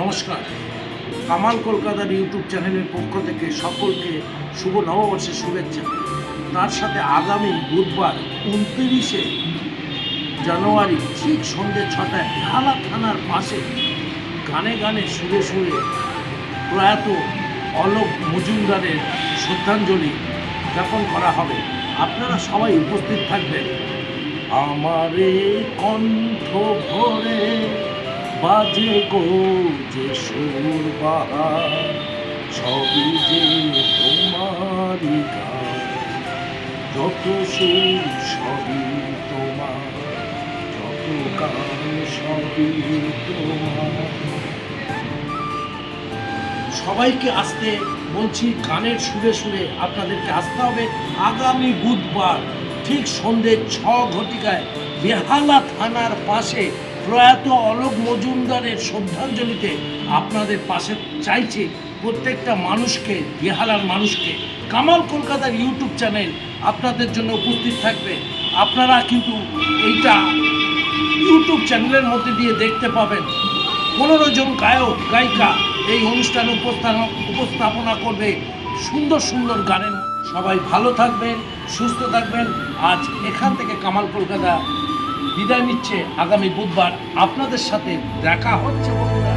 নমস্কার। কামাল কলকাতার ইউটিউব চ্যানেলের পক্ষ থেকে সকলকে শুভ নববর্ষের শুভেচ্ছা। তার সাথে আগামী বুধবার উনত্রিশে জানুয়ারি ঠিক সন্ধ্যে ছটায় হালা থানার পাশে গানে গানে সুরে সুরে প্রয়াত অলোক মজুমদারের শ্রদ্ধাঞ্জলি জ্ঞাপন করা হবে। আপনারা সবাই উপস্থিত থাকবেন। আমারে কণ্ঠ ভরে বাজে গো যে সুর বাহার যে তোমারই গান। যত সুর, সবই তোমার, যত গান, সবই তোমার। সবাইকে আসতে বলছি, গানের সুরে সুরে আপনাদেরকে আসতে হবে আগামী বুধবার, ঠিক সন্ধ্যে ছ ঘটিকায় বেহালা থানার পাশে প্রয়াত অলোক মজুমদারের শ্রদ্ধাঞ্জলিতে আপনাদের পাশে চাইছে প্রত্যেকটা মানুষকে, বেহালার মানুষকে। কামাল কলকাতার ইউটিউব চ্যানেল আপনাদের জন্য উপস্থিত থাকবে। আপনারা কিন্তু এইটা ইউটিউব চ্যানেলের মধ্যে দিয়ে দেখতে পাবেন। পনেরো জন গায়ক, গায়িকা এই অনুষ্ঠান উপস্থান, উপস্থাপনা করবে। সুন্দর সুন্দর গানের সবাই ভালো থাকবেন, সুস্থ থাকবেন। আজ এখান থেকে কামাল কলকাতা বিদায় নিচ্ছে আগামী বুধবার। আপনাদের সাথে দেখা হচ্ছে বন্ধুরা।